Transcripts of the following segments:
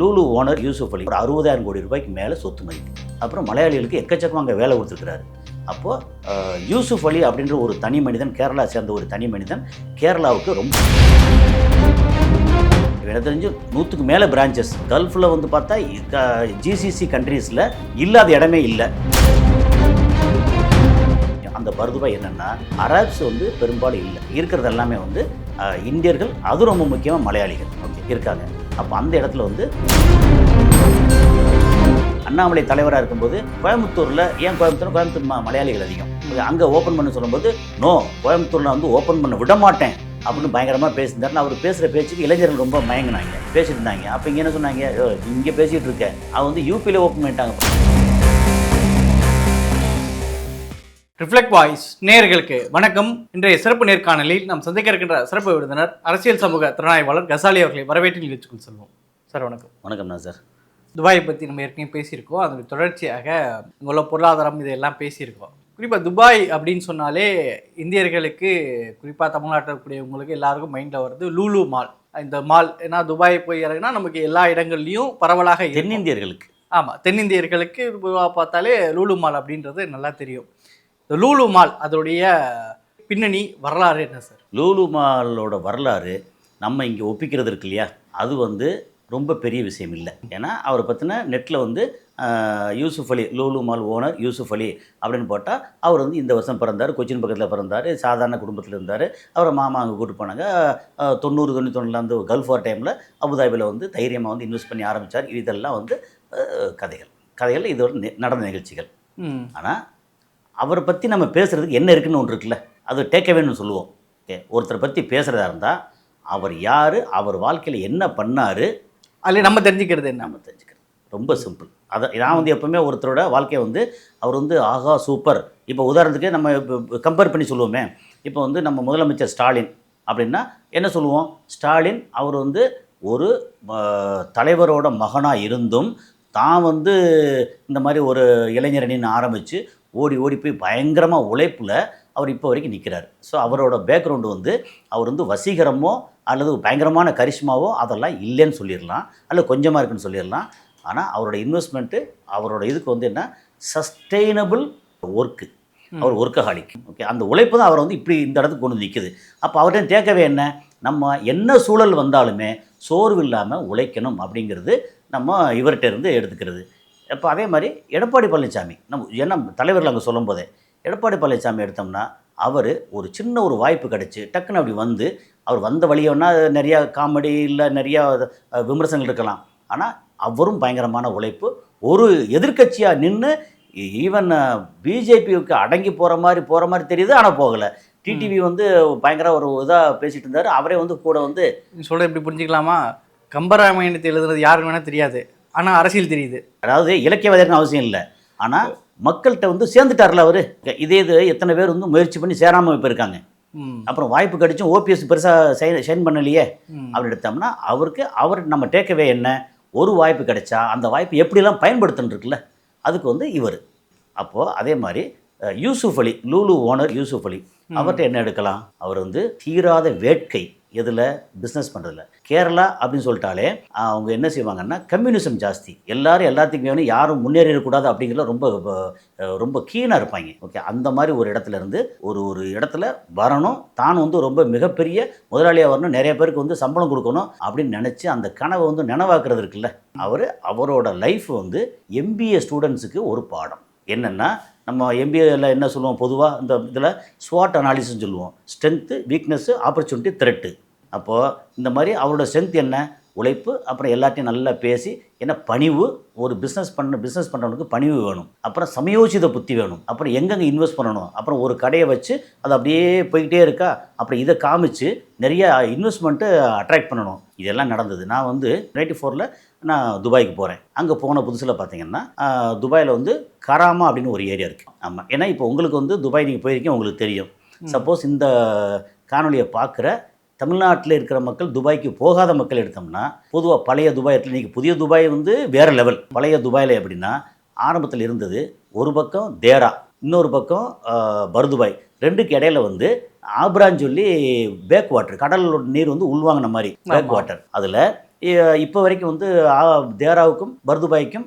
Lulu owner Yusuf அலி ஒரு அறுபதாயிரம் கோடி ரூபாய்க்கு மேலே சொத்து மதிப்பு. அப்புறம் மலையாளிகளுக்கு எக்கச்சக்கமாக அங்கே வேலை கொடுத்துருக்கிறாரு. அப்போது யூசுஃப் அலி அப்படின்ற ஒரு தனி மனிதன் கேரளா சேர்ந்த ஒரு தனி மனிதன் கேரளாவுக்கு ரொம்ப எனக்கு தெரிஞ்சு நூற்றுக்கு மேலே பிரான்ச்சஸ் கல்ஃபில் வந்து பார்த்தா ஜிசிசி கண்ட்ரீஸில் இல்லாத இடமே இல்லை. அந்த பருதுபாய் என்னென்னா அராப்ஸ் வந்து பெரும்பாலும் இல்லை. இருக்கிறது எல்லாமே வந்து இந்தியர்கள் அது ரொம்ப முக்கியமாக மலையாளிகள். ஓகே இருக்காங்க. அப்போ அந்த இடத்துல வந்து அண்ணாமலை தலைவராக இருக்கும்போது கோயம்புத்தூரில் ஏன் கோயம்புத்தூர் கோயம்புத்தூர் மலையாளிகள் அதிகம். அங்கே ஓப்பன் பண்ண சொல்லும்போது நோ கோயம்புத்தூரில் வந்து ஓப்பன் பண்ண விட மாட்டேன். அப்படின்னு பயங்கரமாக பேசியிருந்தாரு அவர் பேசுகிற பேச்சுக்கு இளைஞர்கள் ரொம்ப மயங்கினாங்க பேசிட்டு இருந்தாங்க அப்போ இங்கே என்ன சொன்னாங்க? இங்கே பேசிகிட்டு இருக்கேன் அவன் வந்து யூபியில் ஓப்பன் பண்ணிட்டாங்க. ரிஃப்ளெக்ட் வாய்ஸ் நேயர்களுக்கு வணக்கம். இன்றைய சிறப்பு நேர்காணலில் நாம் சந்திக்க இருக்கின்ற சிறப்பு விருந்தினர் அரசியல் சமூக திறனாய்வாளர் கசாலி அவர்களை வரவேற்று நிகழ்ச்சிக்குள் செல்வோம். சார் வணக்கம். வணக்கம்ண்ணா சார். துபாயை பற்றி நம்ம ஏற்கனவே பேசியிருக்கோம். அதோட தொடர்ச்சியாக இங்கே உள்ள பொருளாதாரம் இதெல்லாம் பேசியிருக்கோம். குறிப்பாக துபாய் அப்படின்னு சொன்னாலே இந்தியர்களுக்கு குறிப்பாக தமிழ்நாட்டில் இருக்கக்கூடியவங்களுக்கு எல்லாருக்கும் மைண்டில் வருது லூலு மால் இந்த மால் ஏன்னா துபாய் போய் இறங்குனா நமக்கு எல்லா இடங்கள்லையும் பரவலாக. தென்னிந்தியர்களுக்கு. ஆமாம் தென்னிந்தியர்களுக்கு பார்த்தாலே லூலு மால் அப்படின்றது நல்லா தெரியும். லூலு மால் அதோடைய பின்னணி வரலாறு என்ன சார் லூலு மாலோட வரலாறு நம்ம இங்கே ஒப்பிக்கிறது இருக்கு இல்லையா? அது வந்து ரொம்ப பெரிய விஷயம் இல்லை. ஏன்னா அவரை பற்றின நெட்டில் வந்து யூசுப் அலி லூலு மால் ஓனர் யூசுப் அலி அப்படின்னு போட்டால் அவர் வந்து இந்த வருஷம் பிறந்தார் கொச்சின் பக்கத்தில் பிறந்தார் சாதாரண குடும்பத்தில் இருந்தார். அவரை மாமா அங்கே கூட்டு போனாங்க. தொண்ணூறு தொண்ணூத்தொன்னில் வந்து கல்ஃப் வார் டைமில் அபுதாபியில் வந்து தைரியமாக வந்து இன்வெஸ்ட் பண்ணி ஆரம்பித்தார் இதெல்லாம் வந்து கதைகள். கதைகள் இது ஒரு நடந்த நிகழ்ச்சிகள். ஆனால் அவரை பற்றி நம்ம பேசுகிறதுக்கு என்ன இருக்குன்னு ஒன்று இருக்குல்ல அது டேக்கவேன்னு சொல்லுவோம். ஓகே ஒருத்தரை பற்றி பேசுகிறதா இருந்தால் அவர் யார் அவர் வாழ்க்கையில் என்ன பண்ணார் அதில் நம்ம தெரிஞ்சுக்கிறது என்ன? நம்ம தெரிஞ்சுக்கிறது. ரொம்ப சிம்பிள் அதை நான் வந்து எப்பவுமே ஒருத்தரோட வாழ்க்கையை வந்து அவர் வந்து ஆஹா சூப்பர் இப்போ உதாரணத்துக்கு நம்ம கம்பேர் பண்ணி சொல்லுவோமே. இப்போ வந்து நம்ம முதலமைச்சர் ஸ்டாலின் அப்படின்னா என்ன சொல்லுவோம்? ஸ்டாலின் அவர் வந்து ஒரு தலைவரோட மகனாக இருந்தும் தான் வந்து இந்த மாதிரி ஒரு இளைஞரணின்னு ஆரம்பித்து ஓடி ஓடி போய் பயங்கரமாக உழைப்பில் அவர் இப்போ வரைக்கும் நிற்கிறார் ஸோ அவரோட பேக்ரவுண்டு வந்து அவர் வந்து வசீகரமோ அல்லது பயங்கரமான கரிஷ்மாவோ அதெல்லாம் இல்லைன்னு சொல்லிடலாம். அல்லது கொஞ்சமாக இருக்குன்னு சொல்லிடலாம். ஆனால் அவரோட இன்வெஸ்ட்மெண்ட்டு அவரோட இதுக்கு வந்து என்ன? சஸ்டெயினபிள் ஒர்க்கு அவர் ஒர்க்கஹாலிக் ஓகே அந்த உழைப்பு தான் அவரை வந்து இப்படி இந்த இடத்துக்கு கொண்டு நிற்குது அப்போ அவர்கிட்ட தேக்கவே என்ன? நம்ம என்ன சூழல் வந்தாலுமே சோர்வு இல்லாமல் உழைக்கணும் அப்படிங்கிறது நம்ம இவர்கிட்ட இருந்து எடுத்துக்கிறது. இப்போ அதே மாதிரி எடப்பாடி பழனிசாமி நம்ம ஏன்னா தலைவர்கள் அங்கே சொல்லும் போதே எடப்பாடி பழனிசாமி எடுத்தோம்னா அவர் ஒரு சின்ன ஒரு வாய்ப்பு கிடச்சி டக்குன்னு அப்படி வந்து அவர் வந்த வழியோன்னா நிறையா காமெடி இல்லை நிறையா விமர்சனங்கள் இருக்கலாம். ஆனால் அவரும் பயங்கரமான உழைப்பு ஒரு எதிர்க்கட்சியாக நின்று ஈவன் பிஜேபிக்கு அடங்கி போகிற மாதிரி போகிற மாதிரி தெரியுது ஆனால் போகலை. டிடிவி வந்து பயங்கர ஒரு இதாக பேசிட்டு இருந்தார் அவரே வந்து கூட வந்து நீ சொல்கிற எப்படி புரிஞ்சுக்கலாமா? கம்பராமாயணத்தை எழுதுனது யாருக்கு வேணால் தெரியாது. ஆனால் அரசியல் தெரியுது. அதாவது இலக்கியவாதின்னு அவசியம் இல்லை. ஆனால் மக்கள்கிட்ட வந்து சேர்ந்துட்டார்ல அவர். இதே இது எத்தனை பேர் வந்து முயற்சி பண்ணி சேராமல் இப்போ இருக்காங்க. அப்புறம் வாய்ப்பு கிடைச்சும் ஓபிஎஸ் பெருசாக சைன் ஷைன் பண்ணலையே. ம். அப்படி எடுத்தோம்னா அவருக்கு அவர் நம்ம டேக்கவே என்ன? ஒரு வாய்ப்பு கிடைச்சா அந்த வாய்ப்பு எப்படிலாம் இருக்குல்ல அதுக்கு வந்து இவர். அப்போது அதே மாதிரி யூசுப் அலி லூலு ஓனர் யூசுப் அலி. அவர்கிட்ட என்ன எடுக்கலாம்? அவர் வந்து தீராத வேட்கை. எதில்? பிஸ்னஸ் பண்ணுறதுல கேரளா அப்படின்னு சொல்லிட்டாலே அவங்க என்ன செய்வாங்கன்னா கம்யூனிசம் ஜாஸ்தி. எல்லாரும் எல்லாத்துக்கும் வேணும் யாரும் முன்னேறிடக்கூடாது அப்படிங்கிறத ரொம்ப ரொம்ப கீனாக இருப்பாங்க. ஓகே அந்த மாதிரி ஒரு இடத்துல இருந்து ஒரு ஒரு இடத்துல வரணும். தான் வந்து ரொம்ப மிகப்பெரிய முதலாளியாக வரணும். நிறைய பேருக்கு வந்து சம்பளம் கொடுக்கணும் அப்படின்னு நினச்சி அந்த கனவை வந்து நினைவாக்குறது இருக்குல்ல. அவர் அவரோட லைஃப் வந்து எம்பிஏ ஸ்டூடெண்ட்ஸுக்கு ஒரு பாடம். என்னென்னா நம்ம எம்பிஏல என்ன சொல்லுவோம்? பொதுவாக இந்த இதில் ஸ்வாட் அனாலிசிஸ் சொல்லுவோம். ஸ்ட்ரென்த்து வீக்னஸ்ஸு ஆப்பர்ச்சுனிட்டி த்ரெட்டு அப்போது இந்த மாதிரி அவரோட ஸ்ட்ரென்த் என்ன? உழைப்பு அப்புறம் எல்லாத்தையும் நல்லா பேசி ஏன்னா பணிவு ஒரு பிஸ்னஸ் பண்ண பிஸ்னஸ் பண்ணுறவனுக்கு பணிவு வேணும். அப்புறம் சமயோசித புத்தி வேணும். அப்புறம் எங்கெங்கே இன்வெஸ்ட் பண்ணணும்? அப்புறம் ஒரு கடையை வச்சு அது அப்படியே போய்கிட்டே இருக்கா? அப்புறம் இதை காமிச்சு நிறைய இன்வெஸ்ட்மெண்ட்டு அட்ராக்ட் பண்ணணும். இதெல்லாம் நடந்தது. நான் வந்து நைன்டி ஃபோரில் நான் துபாய்க்கு போகிறேன் அங்கே போன புதுசில் பார்த்தீங்கன்னா துபாயில் வந்து கராமா அப்படின்னு ஒரு ஏரியா இருக்குது ஆமாம் ஏன்னா இப்போ உங்களுக்கு வந்து துபாய் நீங்கள் போயிருக்கீங்க உங்களுக்கு தெரியும். சப்போஸ் இந்த காணொலியை பார்க்குற தமிழ்நாட்டில் இருக்கிற மக்கள் துபாய்க்கு போகாத மக்கள் எடுத்தோம்னா பொதுவாக பழைய துபாய் இடத்துல இன்றைக்கி புதிய துபாய் வந்து வேறு லெவல் பழைய துபாயில் எப்படின்னா ஆரம்பத்தில் இருந்தது ஒரு பக்கம் தேரா இன்னொரு பக்கம் பர்துபாய். ரெண்டுக்கு இடையில வந்து ஆப்ரான்னு சொல்லி பேக் வாட்டர் கடல் நீர் வந்து உள்வாங்கின மாதிரி பேக். வாட்டர் அதில் இப்போ வரைக்கும் வந்து தேராவுக்கும் பர்துபாய்க்கும்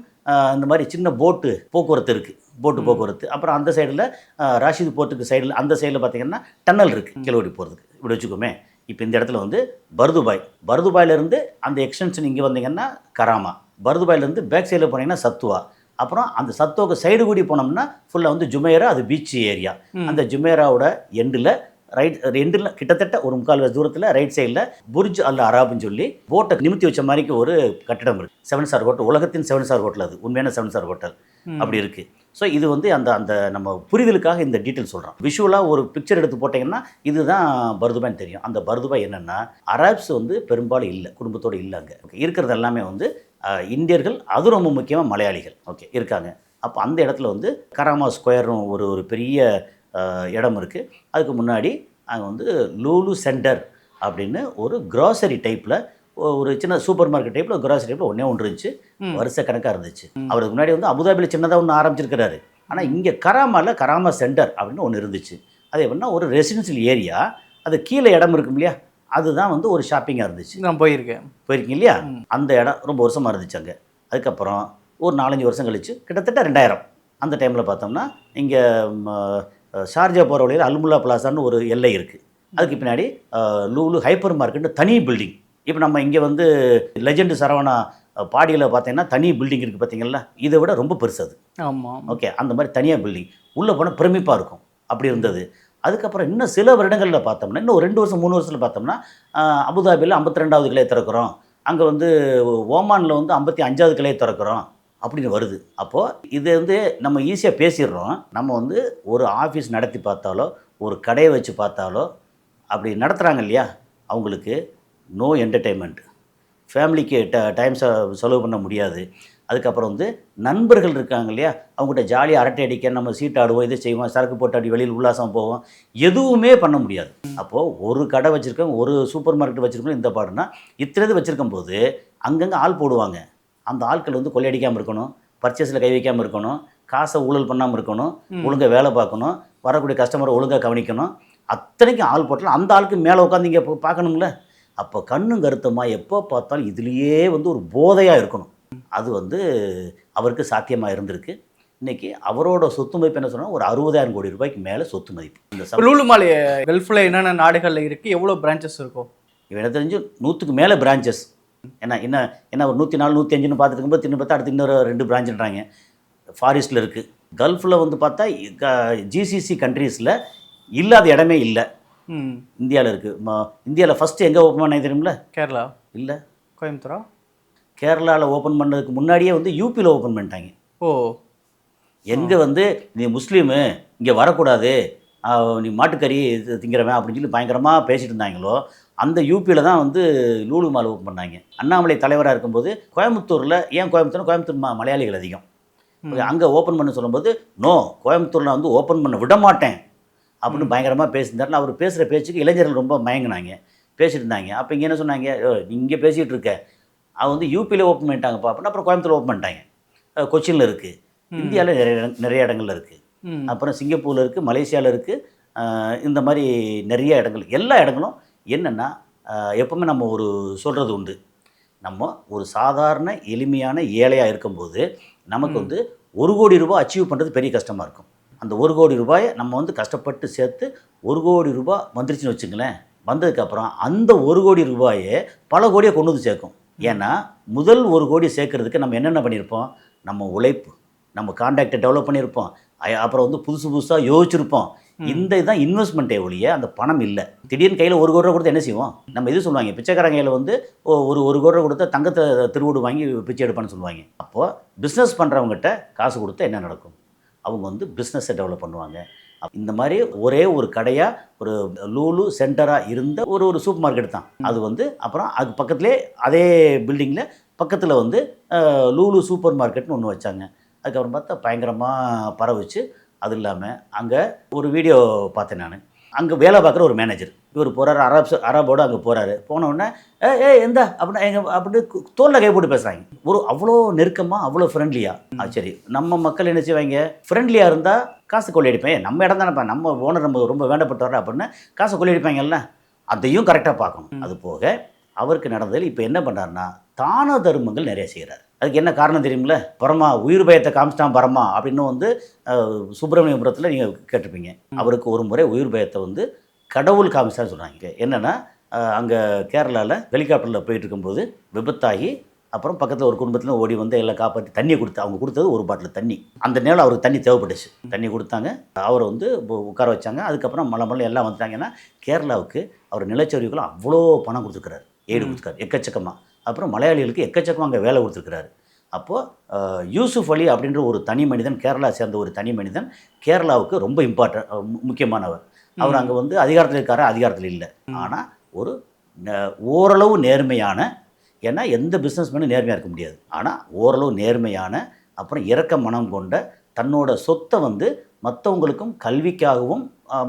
இந்த மாதிரி சின்ன போட்டு போக்குவரத்து இருக்குது போட்டு. போக்குவரத்து. அப்புறம் அந்த சைடில் ராஷித் போர்ட்டுக்கு சைடில் அந்த சைடில் பார்த்தீங்கன்னா டன்னல் இருக்குது கிலோடி போகிறதுக்கு இப்படி வச்சுக்கோமே. இப்போ இந்த இடத்துல வந்து பர்துபாய். பர்துபாயிலேருந்து அந்த எக்ஸ்டென்ஷன் இங்கே வந்தீங்கன்னா கராமா. பர்துபாயிலேருந்து பேக் சைடில் போனீங்கன்னா சத்துவா. அப்புறம் அந்த சத்துவாக்கு சைடு கூடி போனோம்னா ஃபுல்லாக வந்து ஜுமேரா அது பீச் ஏரியா. அந்த ஜுமேராவோட எண்டில் ரைட் எண்டில் கிட்டத்தட்ட ஒரு முக்கால் தூரத்தில் ரைட் சைடில் புர்ஜ் அல் அராப்னு சொல்லி போட்டை நிமித்தி வச்ச மாதிரிக்கு ஒரு கட்டிடம் இருக்குது செவன் ஸ்டார் ஹோட்டல் உலகத்தின் செவன் ஸ்டார் ஹோட்டல் அது. உண்மையான செவன் ஸ்டார் ஹோட்டல். அப்படி இருக்குது ஸோ இது வந்து அந்த அந்த நம்ம புரிதலுக்காக இந்த டீட்டெயில் சொல்கிறோம் விஷுவலாக ஒரு பிக்சர் எடுத்து போட்டிங்கன்னா இதுதான் பர்துபாய்னு தெரியும். அந்த பர்துபாய் என்னென்னா அரப்ஸ் வந்து பெரும்பாலும் இல்லை குடும்பத்தோடு இல்லை அங்கே. ஓகே இருக்கிறது எல்லாமே வந்து இந்தியர்கள் அது ரொம்ப முக்கியமாக மலையாளிகள். ஓகே இருக்காங்க. அப்போ அந்த இடத்துல வந்து கராமா ஸ்கொயர்னு ஒரு ஒரு பெரிய இடம் இருக்குது அதுக்கு முன்னாடி அங்கே வந்து லூலு சென்டர் அப்படின்னு ஒரு கிராசரி டைப்பில் ஒரு சின்ன சூப்பர் மார்க்கெட் டைப்பில் கிராசரி டைப்பில் ஒன்றே ஒன்று இருந்துச்சு. வருஷ கணக்காக இருந்துச்சு. அவருக்கு முன்னாடி வந்து அபுதாபியில் சின்னதாக ஒன்று ஆரம்பிச்சிருக்கிறாரு. ஆனால் இங்கே கராமாவில் கராமா சென்டர் அப்படின்னு ஒன்று இருந்துச்சு. அது எப்படின்னா ஒரு ரெசிடென்ஷியல் ஏரியா அது கீழே இடம் இருக்கும் இல்லையா? அதுதான் வந்து ஒரு ஷாப்பிங்காக இருந்துச்சு. நான் போயிருக்கேன். போயிருக்கீங்க இல்லையா. அந்த இடம் ரொம்ப வருஷமாக இருந்துச்சு அங்கே. அதுக்கப்புறம் ஒரு நாலஞ்சு வருஷம் கழிச்சு கிட்டத்தட்ட ரெண்டாயிரம். அந்த டைமில் பார்த்தோம்னா இங்கே ஷார்ஜா போகிற வழியில் அல்முல்லா பிளாசான்னு ஒரு எல்லை இருக்குது அதுக்கு பின்னாடி லூலு ஹைப்பர் மார்க்கெட்னு தனி பில்டிங். இப்போ நம்ம இங்கே வந்து லெஜெண்டு சரவணா பாடியில் பார்த்தீங்கன்னா தனி பில்டிங் இருக்குது பார்த்தீங்களா இதை விட ரொம்ப பெருசு அது. ஆமாம் ஓகே அந்த மாதிரி தனியாக பில்டிங். உள்ளே போனால் பிரமிப்பாக இருக்கும். அப்படி இருந்தது. அதுக்கப்புறம் இன்னும் சில வருடங்களில் பார்த்தோம்னா இன்னும் ஒரு ரெண்டு வருஷம் மூணு வருஷத்தில் பார்த்தோம்னா அபுதாபியில் ஐம்பத்தி ரெண்டாவது கிளையை திறக்கிறோம். அங்கே வந்து ஓமானில் வந்து ஐம்பத்தி அஞ்சாவது கிளையை திறக்கிறோம். அப்படின்னு வருது. அப்போது இது வந்து நம்ம ஈஸியாக பேசிடுறோம். நம்ம வந்து ஒரு ஆஃபீஸ் நடத்தி பார்த்தாலோ ஒரு கடையை வச்சு பார்த்தாலோ அப்படி நடத்துகிறாங்க இல்லையா? அவங்களுக்கு நோ என்டர்டெயின்மெண்ட் ஃபேமிலிக்கு ட டைம் செ செலவு பண்ண முடியாது. அதுக்கப்புறம் வந்து நண்பர்கள் இருக்காங்க இல்லையா? அவங்ககிட்ட ஜாலியாக அரட்டை அடிக்க நம்ம சீட் ஆடுவோம் இது செய்வோம் சரக்கு போட்டு அடி வெளியில் உல்லாசம் போவோம். எதுவுமே பண்ண முடியாது. அப்போது ஒரு கடை வச்சுருக்கோம் ஒரு சூப்பர் மார்க்கெட் வச்சுருக்கோம் இந்த பாடுனா இத்தனை இது வச்சுருக்கும் போது அங்கங்கே ஆள் போடுவாங்க. அந்த ஆட்கள் வந்து கொள்ளையடிக்காமல் இருக்கணும் பர்ச்சேஸில் கை வைக்காமல் இருக்கணும் காசை ஊழல் பண்ணாமல் இருக்கணும். ஒழுங்காக வேலை பார்க்கணும் வரக்கூடிய கஸ்டமரை ஒழுங்காக கவனிக்கணும். அத்தனைக்கும் ஆள் போட்டாலும் அந்த ஆளுக்கு மேலே உட்காந்து இங்கே பார்க்கணும்ல. அப்போ கண்ணும் கருத்துமா எப்போ பார்த்தாலும் இதுலேயே வந்து ஒரு போதையாக இருக்கணும். அது வந்து அவருக்கு சாத்தியமாக இருந்திருக்கு. இன்னைக்கு அவரோட சொத்து மதிப்பு என்ன சொன்னால் ஒரு அறுபதாயிரம் கோடி ரூபாய்க்கு மேலே சொத்து மதிப்பு. இந்த இப்போ லூலு மாலை கல்ஃபில் என்னென்ன நாடுகளில் இருக்குது எவ்வளோ பிரான்ச்சஸ் இருக்கும்? எனக்கு தெரிஞ்சு நூற்றுக்கு மேலே பிரான்ச்சஸ் என்ன என்ன என்ன ஒரு நூற்றி நாலு நூற்றி அஞ்சுன்னு பார்த்துட்டு இருக்கும்போது திரும்ப பார்த்தா அடுத்து இன்னொரு ரெண்டு பிரான்ச்சுன்றாங்க ஃபாரிஸ்ட்டில் இருக்குது கல்ஃபில் வந்து பார்த்தா ஜிசிசி கண்ட்ரீஸில் இல்லாத இடமே இல்லை. இந்தியாவில் இருக்குது இந்தியாவில் ஃபஸ்ட்டு எங்கே ஓப்பன் பண்ண தெரியுமில கேரளா. இல்லை. கோயம்புத்தூரா? கேரளாவில் ஓப்பன் பண்ணதுக்கு முன்னாடியே வந்து யூபியில் ஓப்பன் பண்ணிட்டாங்க. ஓ. எங்கே வந்து நீ முஸ்லீமு இங்கே வரக்கூடாது. நீ மாட்டுக்கறி திங்கிறவன் அப்படின்னு சொல்லி பயங்கரமாக பேசிட்டு இருந்தாங்களோ அந்த யூபியில் தான் வந்து லூலு மால் ஓப்பன் பண்ணாங்க. அண்ணாமலை தலைவராக இருக்கும்போது கோயம்புத்தூரில் ஏன் கோயம்புத்தூர் கோயம்புத்தூர் மா மலையாளிகள் அதிகம். அங்கே ஓப்பன் பண்ண சொல்லும்போது நோ கோயம்புத்தூரில் வந்து ஓப்பன் பண்ண விட மாட்டேன். அப்படின்னு பயங்கரமாக பேசியிருந்தாருன்னு அவர் பேசுகிற பேச்சுக்கு இளைஞர்கள் ரொம்ப மயங்கினாங்க. பேசிட்டு இருந்தாங்க அப்போ இங்கே என்ன சொன்னாங்க? இங்கே பேசிகிட்டு இருக்க. அவன் வந்து யூபியில் ஓப்பன் பண்ணிட்டாங்கப்பா. அப்படின்னு அப்புறம் கோயம்புத்தூர் ஓப்பன் பண்ணிட்டாங்க. கொச்சினில் இருக்குது. இந்தியாவில் நிறைய நிறைய இடங்கள்ல இருக்குது அப்புறம் சிங்கப்பூரில் இருக்குது மலேசியாவில் இருக்குது இந்த மாதிரி நிறைய இடங்கள் எல்லா இடங்களும் என்னென்னா எப்பவுமே நம்ம ஒரு சொல்கிறது உண்டு. நம்ம ஒரு சாதாரண எளிமையான ஏழையாக இருக்கும்போது நமக்கு. வந்து ஒரு கோடி ரூபாய் அச்சீவ் பண்ணுறது பெரிய கஷ்டமாக இருக்கும். அந்த ஒரு கோடி ரூபாயை நம்ம வந்து கஷ்டப்பட்டு சேர்த்து ஒரு கோடி ரூபாய் வந்துருச்சுன்னு வச்சுங்களேன் வந்ததுக்கப்புறம் அந்த ஒரு கோடி ரூபாயை பல கோடியை கொண்டு வந்து சேர்க்கும். ஏன்னா முதல் ஒரு கோடி சேர்க்கறதுக்கு நம்ம என்னென்ன பண்ணியிருப்போம்? நம்ம உழைப்பு நம்ம கான்டாக்டை டெவலப் பண்ணியிருப்போம். அப்புறம் வந்து புதுசு புதுசாக யோசிச்சிருப்போம். இந்த இதுதான் இன்வெஸ்ட்மெண்ட்டே ஒழிய அந்த பணம் இல்லை. திடீர்னு கையில் ஒரு கோடி ரூபா கொடுத்து என்ன செய்வோம்? நம்ம இது சொல்லுவாங்க? பிச்சைக்காரங்க கையில் வந்து ஒரு ஒரு கோடி ரூபா கொடுத்தா தங்கத்தை திருவோடு வாங்கி பிச்சை எடுப்பான்னு சொல்லுவாங்க. அப்போது பிஸ்னஸ் பண்ணுறவங்ககிட்ட காசு கொடுத்தா என்ன நடக்கும்? அவங்க வந்து பிஸ்னஸை டெவலப் பண்ணுவாங்க. இந்த மாதிரி ஒரே ஒரு கடையாக ஒரு லூலு சென்டராக இருந்த ஒரு ஒரு சூப்பர் மார்க்கெட் தான். அது வந்து அப்புறம் அது பக்கத்துலேயே அதே பில்டிங்கில் பக்கத்தில் வந்து லூலு சூப்பர் மார்க்கெட்னு ஒன்று வச்சாங்க. அதுக்கப்புறம் பார்த்தா பயங்கரமாக பரவுச்சு. அது இல்லாமல் அங்கே ஒரு வீடியோ பார்த்தேன் நான். அங்கே வேலை பார்க்குற ஒரு மேனேஜர் இவர் போகிறாரு அரப்ஸ் அரபோடு அங்கே போகிறாரு போனவுடனே ஏ ஏ எந்த? அப்படின்னா எங்க அப்படின்னு தோளில் கை போட்டு பேசுகிறாங்க ஒரு அவ்வளோ நெருக்கமாக அவ்வளோ ஃப்ரெண்ட்லியாக சரி. நம்ம மக்கள் என்ன செய்வாங்க? ஃப்ரெண்ட்லியாக இருந்தால் காசு கொள்ளையடிப்பேன் நம்ம இடம் தானேப்பா நம்ம ஓனர் நம்ம ரொம்ப வேண்டப்பட்டவர் அப்படின்னு காசை கொள்ளையடிப்பாங்கல்ல அதையும் கரெக்டாக பார்க்கணும். அது போக அவருக்கு நடந்ததில் இப்போ என்ன பண்ணுறாருன்னா தான தர்மங்கள் நிறைய செய்கிறார் அதுக்கு என்ன காரணம் தெரியுமில்ல? பரமா உயிர் பயத்தை காமிச்சிட்டான் பரமா அப்படின்னு வந்து சுப்பிரமணியபுரத்தில் நீங்கள் கேட்டிருப்பீங்க. அவருக்கு ஒரு முறை உயிர் பயத்தை வந்து கடவுள் காமிச்சான்னு சொல்கிறாங்க என்னென்னா அங்கே கேரளாவில் ஹெலிகாப்டரில் போயிட்டு இருக்கும்போது விபத்தாகி அப்புறம் பக்கத்தில் ஒரு குடும்பத்தில் ஓடி வந்து எல்லாம் காப்பாற்றி தண்ணியை கொடுத்து அவங்க கொடுத்தது ஒரு பாட்டில் தண்ணி. அந்த நேரம் அவருக்கு தண்ணி தேவைப்பட்டுச்சு. தண்ணி கொடுத்தாங்க. அவரை வந்து உட்கார வச்சாங்க. அதுக்கப்புறம் மலை மலை எல்லாம் வந்துட்டாங்கன்னா கேரளாவுக்கு அவர் நிலச்சரிவுக்குலாம் அவ்வளோ பணம் கொடுத்துருக்காரு ஏடு கொடுத்துருக்காரு. எக்கச்சக்கமாக அப்புறம் மலையாளிகளுக்கு எக்கச்சக்கமாக அங்கே வேலை கொடுத்துருக்காரு அப்போது யூசுஃப் அலி அப்படின்ற ஒரு தனி மனிதன் கேரளா சேர்ந்த ஒரு தனி மனிதன் கேரளாவுக்கு ரொம்ப இம்பார்ட்டன்ட் முக்கியமானவர். அவர் அங்கே வந்து அதிகாரத்தில் இருக்காரா? அதிகாரத்தில் இல்லை. ஆனால் ஒரு ஓரளவு நேர்மையான ஏன்னா எந்த பிஸ்னஸ்மேனும் நேர்மையாக இருக்க முடியாது. ஆனால் ஓரளவு நேர்மையான அப்புறம் இரக்க மனம் கொண்ட தன்னோட சொத்தை வந்து மற்றவங்களுக்கும் கல்விக்காகவும்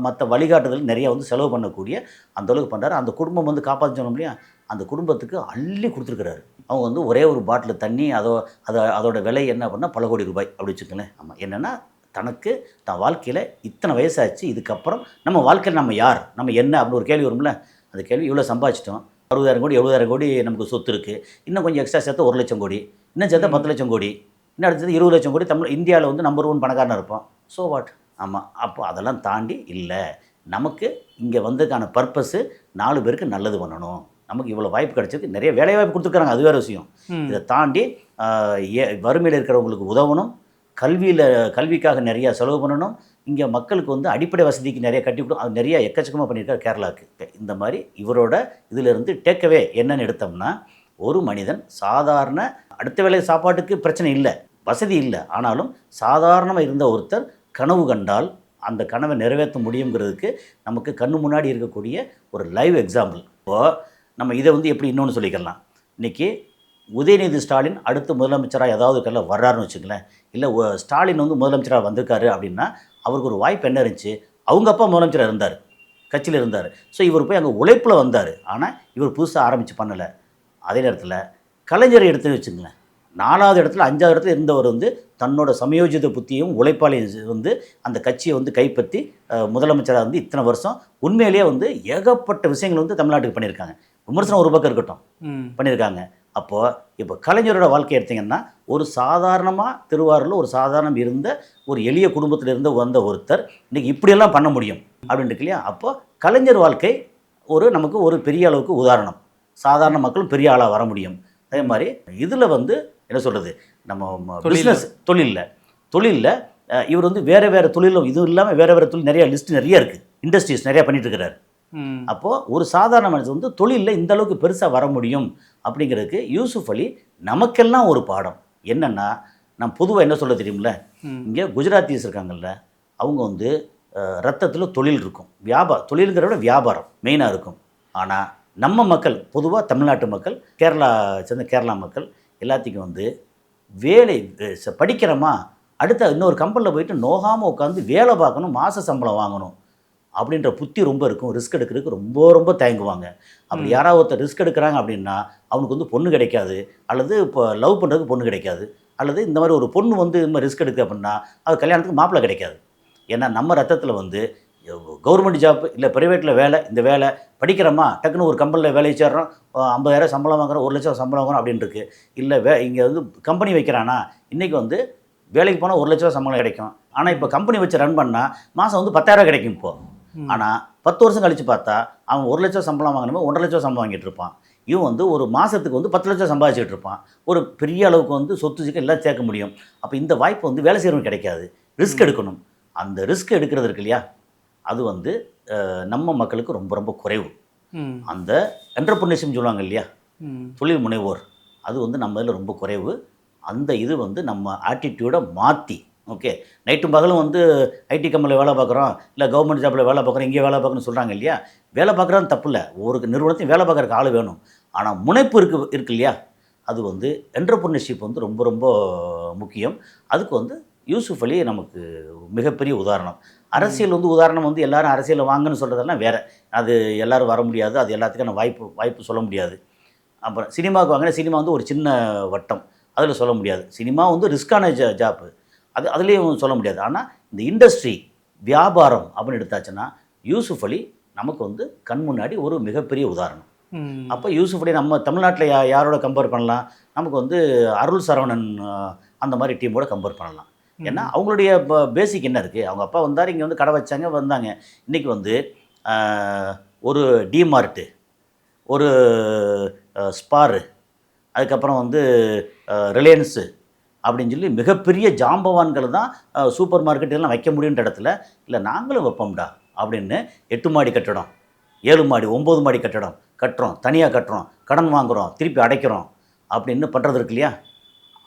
மற்ற வழிகாட்டுதல் நிறைய வந்து செலவு பண்ணக்கூடிய அந்த அளவுக்கு பண்ணுறாரு அந்த குடும்பம் வந்து காப்பாற்றி சொன்னோம் இல்லையா அந்த குடும்பத்துக்கு அள்ளி கொடுத்துருக்குறாரு. அவங்க வந்து ஒரே ஒரு பாட்டில் தண்ணி அதோ அதை அதோட விலை என்ன பண்ணால் பல கோடி ரூபாய் அப்படி வச்சுக்கோங்களேன். ஆமாம் என்னென்னா தனக்கு தன் வாழ்க்கையில் இத்தனை வயசாச்சு இதுக்கப்புறம் நம்ம வாழ்க்கையில் நம்ம யார்? நம்ம என்ன அப்படின்னு ஒரு கேள்வி வரும்ல. அந்த கேள்வி இவ்வளோ சம்பாதிச்சிட்டோம். அறுபதாயிரம் கோடி எழுபதாயிரம் கோடி நமக்கு சொத்து இருக்குது இன்னும் கொஞ்சம் எக்ஸ்ட்ரா சேர்த்து ஒரு லட்சம் கோடி. இன்னும் சேர்த்தா பத்து லட்சம் கோடி. இன்னும் அடுத்தது இருபது லட்சம் கோடி தமிழ் இந்தியாவில் வந்து நம்பர் ஒன் பணக்காரனாக இருப்போம். ஸோ வாட் ஆமாம் அப்போ அதெல்லாம் தாண்டி இல்லை. நமக்கு இங்கே வந்ததுக்கான பர்பஸ்ஸு நாலு பேருக்கு நல்லது பண்ணணும். நமக்கு இவ்வளோ வாய்ப்பு கிடைச்சதுக்கு நிறைய வேலை வாய்ப்பு கொடுத்துருக்காங்க. அது வேறு விஷயம். இதை தாண்டி வறுமையில் இருக்கிறவங்களுக்கு உதவணும். கல்வியில் கல்விக்காக நிறையா செலவு பண்ணணும். இங்கே மக்களுக்கு வந்து அடிப்படை வசதிக்கு நிறைய கட்டி கொடுக்கும் அது நிறைய எக்கச்சக்கமாக பண்ணியிருக்காரு கேரளாவுக்கு. இந்த மாதிரி இவரோட இதிலிருந்து டேக்கவே என்னன்னு எடுத்தோம்னா ஒரு மனிதன் சாதாரண அடுத்த வேளை சாப்பாட்டுக்கு பிரச்சனை இல்லை. வசதி இல்லை. ஆனாலும் சாதாரணமாக இருந்த ஒருத்தர் கனவு கண்டால் அந்த கனவை நிறைவேற்ற முடியுங்கிறதுக்கு நமக்கு கண்ணு முன்னாடி இருக்கக்கூடிய ஒரு லைவ் எக்ஸாம்பிள் இப்போது நம்ம இதை வந்து எப்படி இன்னொன்று சொல்லிக்கலாம்? இன்றைக்கி உதயநிதி ஸ்டாலின் அடுத்த முதலமைச்சராக ஏதாவது கல்ல வர்றாருன்னு வச்சுங்களேன் இல்லை ஸ்டாலின் வந்து முதலமைச்சராக வந்திருக்காரு அப்படின்னா அவருக்கு ஒரு வாய்ப்பு என்ன இருந்துச்சு? அவங்க அப்பா முதலமைச்சராக இருந்தார். கட்சியில் இருந்தார். ஸோ இவர் போய் அங்கே உழைப்பில் வந்தார். ஆனால் இவர் புதுசாக ஆரம்பித்து பண்ணலை. அதே நேரத்தில் கலைஞரை எடுத்து வச்சுங்களேன் நாலாவது இடத்துல அஞ்சாவது இடத்துல இருந்தவர் வந்து தன்னோட சமயோஜித புத்தியும் உழைப்பாளையும் வந்து அந்த கட்சியை வந்து கைப்பற்றி முதலமைச்சராக வந்து இத்தனை வருஷம் உண்மையிலேயே வந்து ஏகப்பட்ட விஷயங்கள் வந்து தமிழ்நாட்டுக்கு பண்ணியிருக்காங்க. விமர்சனம் ஒரு பக்கம் இருக்கட்டும். பண்ணியிருக்காங்க. அப்போது இப்போ கலைஞரோட வாழ்க்கை எடுத்தீங்கன்னா ஒரு சாதாரணமாக திருவாரூரில் ஒரு சாதாரணம் இருந்த ஒரு எளிய குடும்பத்தில் இருந்து வந்த ஒருத்தர் இன்றைக்கி இப்படியெல்லாம் பண்ண முடியும் அப்படின்னு இருக்கு இல்லையா? அப்போ கலைஞர் வாழ்க்கை ஒரு நமக்கு ஒரு பெரிய அளவுக்கு உதாரணம். சாதாரண மக்களும் பெரிய ஆளாக வர முடியும். அதே மாதிரி இதில் வந்து என்ன சொல்கிறது நம்ம. பிஸ்னஸ் தொழிலில். தொழிலில் இவர் வந்து வேறு வேறு தொழிலும் இது இல்லாமல் வேறு வேறு தொழில் நிறைய லிஸ்ட் நிறைய இருக்குது இண்டஸ்ட்ரீஸ் நிறையா பண்ணிட்டு இருக்கிறாரு. அப்போது ஒரு சாதாரண மனுஷன் வந்து தொழிலில் இந்த அளவுக்கு பெருசாக வர முடியும் அப்படிங்கிறதுக்கு யூசுஃப் அலி நமக்கெல்லாம் ஒரு பாடம். என்னென்னா நான் பொதுவாக என்ன சொல்ல தெரியுமில்ல? ம். இங்கே குஜராத்திஸ் இருக்காங்கல்ல அவங்க வந்து ரத்தத்தில் தொழில் இருக்கும். வியாபாரம் தொழிலுங்கிற விட வியாபாரம் மெயினாக இருக்கும். ஆனால் நம்ம மக்கள் பொதுவாக தமிழ்நாட்டு மக்கள் கேரளா சேர்ந்த கேரளா மக்கள் எல்லாத்துக்கும் வந்து வேலை படிக்கிறோமா? அடுத்த இன்னொரு கம்பெனியில் போயிட்டு நோகாமல் உட்காந்து வேலை பார்க்கணும் மாத சம்பளம் வாங்கணும். அப்படின்ற புத்தி ரொம்ப இருக்கும். ரிஸ்க் எடுக்கிறதுக்கு ரொம்ப ரொம்ப தயங்குவாங்க. அப்படி யாராவது ஒருத்தர் ரிஸ்க் எடுக்கிறாங்க அப்படின்னா அவனுக்கு வந்து பொண்ணு கிடைக்காது. அல்லது இப்போ லவ் பண்ணுறதுக்கு பொண்ணு கிடைக்காது. அல்லது இந்த மாதிரி ஒரு பொண்ணு வந்து இந்த மாதிரி ரிஸ்க் எடுக்கு அப்படின்னா அது கல்யாணத்துக்கு மாப்பிள்ளை கிடைக்காது. ஏன்னா நம்ம ரத்தத்தில் வந்து கவர்மெண்ட் ஜாப் இல்லை ப்ரைவேட்டில் வேலை இந்த வேலை படிக்கிறோமா டக்குன்னு ஒரு கம்பெனியில் வேலை சேர்றோம் ஐம்பதாயிரம் சம்பளம் வாங்குறோம் ஒரு லட்சம் சம்பளம் வாங்குறோம் அப்படின்னு இருக்கு இல்லை வே இங்கே வந்து கம்பெனி வைக்கிறானா இன்றைக்கி வந்து வேலைக்கு போனால் ஒரு லட்ச ரூபா சம்பளம் கிடைக்கும். ஆனால் இப்போ கம்பெனி வச்சு ரன் பண்ணால் மாதம் வந்து பத்தாயிரம் கிடைக்கும் இப்போ. ம். ஆனால் பத்து வருஷம் கழித்து பார்த்தா அவன் ஒரு லட்சம் சம்பளம் வாங்கினமே ஒன்றரை லட்சம் சம்பளம் வாங்கிட்டு இருப்பான். இவன் வந்து ஒரு மாதத்துக்கு வந்து பத்து லட்சம் சம்பாதிச்சுட்டு இருப்பான். ஒரு பெரிய அளவுக்கு வந்து சொத்து சிக்க எல்லாம் சேர்க்க முடியும். அப்போ இந்த வாய்ப்பு வந்து வேலை செய்கிறவங்க கிடைக்காது. ரிஸ்க் எடுக்கணும். அந்த ரிஸ்க் எடுக்கிறது இருக்கு இல்லையா? அது வந்து நம்ம மக்களுக்கு ரொம்ப ரொம்ப குறைவு. அந்த என்டர்பிரினர்ஷிப் சொல்லுவாங்க இல்லையா? தொழில் முனைவோர். அது வந்து நம்ம இதில் ரொம்ப குறைவு. அந்த இது வந்து நம்ம ஆட்டிடியூடை மாற்றி ஓகே. நைட்டும் பகலும் வந்து ஐடி கம்பெனியில் வேலை பார்க்குறோம். இல்லை கவர்மெண்ட் ஜாப்பில் வேலை பார்க்குறோம். இங்கே வேலை பார்க்கணும்னு சொல்கிறாங்க இல்லையா? வேலை பார்க்குறது தப்பு இல்லை. ஒரு நிறுவனத்தையும் வேலை பார்க்குறக்கு ஆள் வேணும். ஆனால் முனைப்பு இருக்கு இருக்கு இல்லையா? அது வந்து என்டர்பிரினர்ஷிப் வந்து ரொம்ப ரொம்ப முக்கியம். அதுக்கு வந்து யூசுஃப் அலி நமக்கு மிகப்பெரிய உதாரணம். அரசியல் வந்து உதாரணம் வந்து எல்லாரும் அரசியலில் வாங்கன்னு சொல்கிறதெல்லாம் வேறு. அது எல்லாரும் வர முடியாது. அது எல்லாத்துக்கான வாய்ப்பு வாய்ப்பு சொல்ல முடியாது. அப்புறம் சினிமாவுக்கு வாங்கினா சினிமா வந்து ஒரு சின்ன வட்டம். அதில் சொல்ல முடியாது. சினிமா வந்து ரிஸ்க்கான ஜா ஜாப்பு. அது அதுலேயும் சொல்ல முடியாது. ஆனால் இந்த இண்டஸ்ட்ரி வியாபாரம் அப்படின்னு எடுத்தாச்சுன்னா யூசுஃப் அலி நமக்கு வந்து கண் முன்னாடி ஒரு மிகப்பெரிய உதாரணம். அப்போ யூசுஃப் அலி நம்ம தமிழ்நாட்டில் யா யாரோட கம்பேர் பண்ணலாம்? நமக்கு வந்து அருள் சரவணன் அந்த மாதிரி டீமோட கம்பேர் பண்ணலாம். ஏன்னா அவங்களுடைய பேசிக் என்ன இருக்குது அவங்க அப்பா வந்தார் இங்கே வந்து கடை வச்சாங்க வந்தாங்க. இன்றைக்கி வந்து ஒரு டிமார்ட்டு ஒரு ஸ்பாரு அதுக்கப்புறம் வந்து ரிலையன்ஸு அப்படின்னு சொல்லி மிகப்பெரிய ஜாம்பவான்கள் தான் சூப்பர் மார்க்கெட் எல்லாம் வைக்க முடியுன்ற இடத்துல இல்லை நாங்களும் வைப்போம்டா அப்படின்னு எட்டு மாடி கட்டடம் ஏழு மாடி ஒம்பது மாடி கட்டடம் கட்டுறோம் தனியாக கட்டுறோம் கடன் வாங்குகிறோம் திருப்பி அடைக்கிறோம் அப்படின்னு பண்ணுறது இருக்கு இல்லையா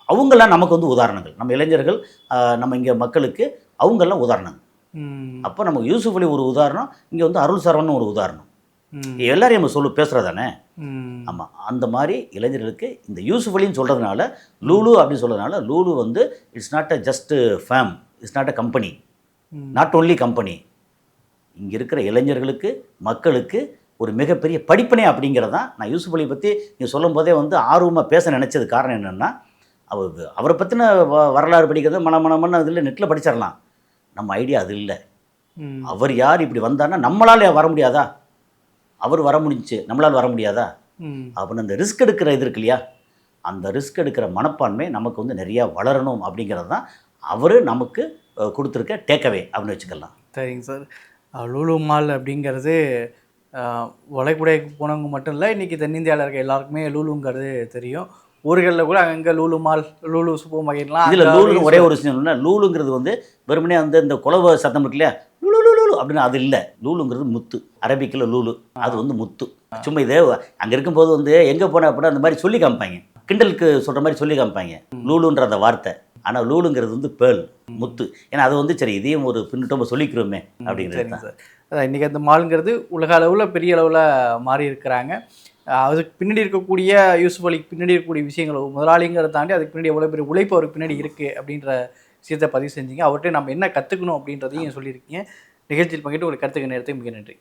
அவங்கெல்லாம் நமக்கு வந்து உதாரணங்கள் நம்ம இளைஞர்கள் நம்ம இங்கே மக்களுக்கு அவங்கெல்லாம் உதாரணம் ம். அப்போ நமக்கு யூசுஃப் அலி ஒரு உதாரணம் இங்கே வந்து அருள் சரவணன் ஒரு உதாரணம். எல்லாரையும் நம்ம சொல்லு பேசுகிறதானே. ஆமாம் அந்த மாதிரி இளைஞர்களுக்கு இந்த யூசுஃப் அலின்னு சொல்கிறதுனால லூலு அப்படின்னு சொல்கிறதுனால லூலு வந்து it's not a just fame it's not a company. Not only company இங்கே இருக்கிற இளைஞர்களுக்கு மக்களுக்கு ஒரு மிகப்பெரிய படிப்பினை அப்படிங்கிறது தான் நான் யூசுப் அலி பற்றி நீங்கள் சொல்லும் போதே வந்து ஆர்வமாக பேச நினச்சது காரணம் என்னென்னா அவர் அவரை பற்றின வ வரலாறு படிக்கிறது மன மனமன்னு அதில் நெட்டில் படிச்சிடலாம். நம்ம ஐடியா அது இல்லை. அவர் யார் இப்படி வந்தார்னா நம்மளால் வர முடியாதா? அவர் வர முடிஞ்சுச்சு. நம்மளால் வர முடியாதா. அப்படின்னு அந்த ரிஸ்க் எடுக்கிற இது இருக்கு இல்லையா? அந்த ரிஸ்க் எடுக்கிற மனப்பான்மை நமக்கு வந்து நிறையா வளரணும் அப்படிங்கிறது தான் அவர் நமக்கு கொடுத்துருக்க டேக்அவே அப்படின்னு வச்சுக்கலாம். சரிங்க சார். லூலு மால் அப்படிங்கிறது அஹ், வளைகுடைக்கு போனவங்க மட்டும் இல்லை இன்றைக்கி தென்னிந்தியாவில் இருக்க எல்லாருக்குமே லூலுங்கிறது தெரியும். ஊர்களில் கூட அங்கங்கே லூலு மால் லூலு சூப்பர் மார்க்கெட்லாம் இதில் லூலுன்னு ஒரே ஒரு விஷயம் லூலுங்கிறது வந்து வெறுமனே வந்து இந்த குலவ சத்தம் இருக்கு இல்லையா? லூலு லூலு அப்படின்னு அது இல்லை. லூலுங்கிறது முத்து. அரபிக்கில் லூலு. அது வந்து முத்து. சும்மா இதே அங்கே இருக்கும்போது வந்து எங்கே போனால் அப்படின்னா அந்த மாதிரி சொல்லி காமிப்பாங்க. கிண்டலுக்கு சொல்கிற மாதிரி சொல்லி காமிப்பாங்க. லூலுன்ற அந்த வார்த்தை. ஆனால் லூலுங்கிறது வந்து பேர்ல் முத்து. ஏன்னா அது வந்து சரி இதையும் ஒரு பின்னட்டமாக சொல்லிக்கிறோமே அப்படிங்கிறது இன்றைக்கி அந்த மாலுங்கிறது உலக அளவில் பெரிய அளவில் மாறி இருக்கிறாங்க. அதுக்கு பின்னாடி இருக்கக்கூடிய யூசுப் அலிக்கு பின்னாடி இருக்கக்கூடிய விஷயங்கள் முதலாளிங்கிறத தாண்டி அதுக்கு பின்னாடி எவ்வளோ பெரிய உழைப்பு அவருக்கு பின்னாடி இருக்குது அப்படின்ற விஷயத்தை பதிவு செஞ்சீங்க. அவர்கிட்ட நம்ம என்ன கற்றுக்கணும் அப்படின்றதையும் சொல்லியிருக்கீங்க. நிகழ்ச்சியில் பங்கிட்டு ஒரு கருத்துக்கு நேரத்துக்கு மிக நன்றி.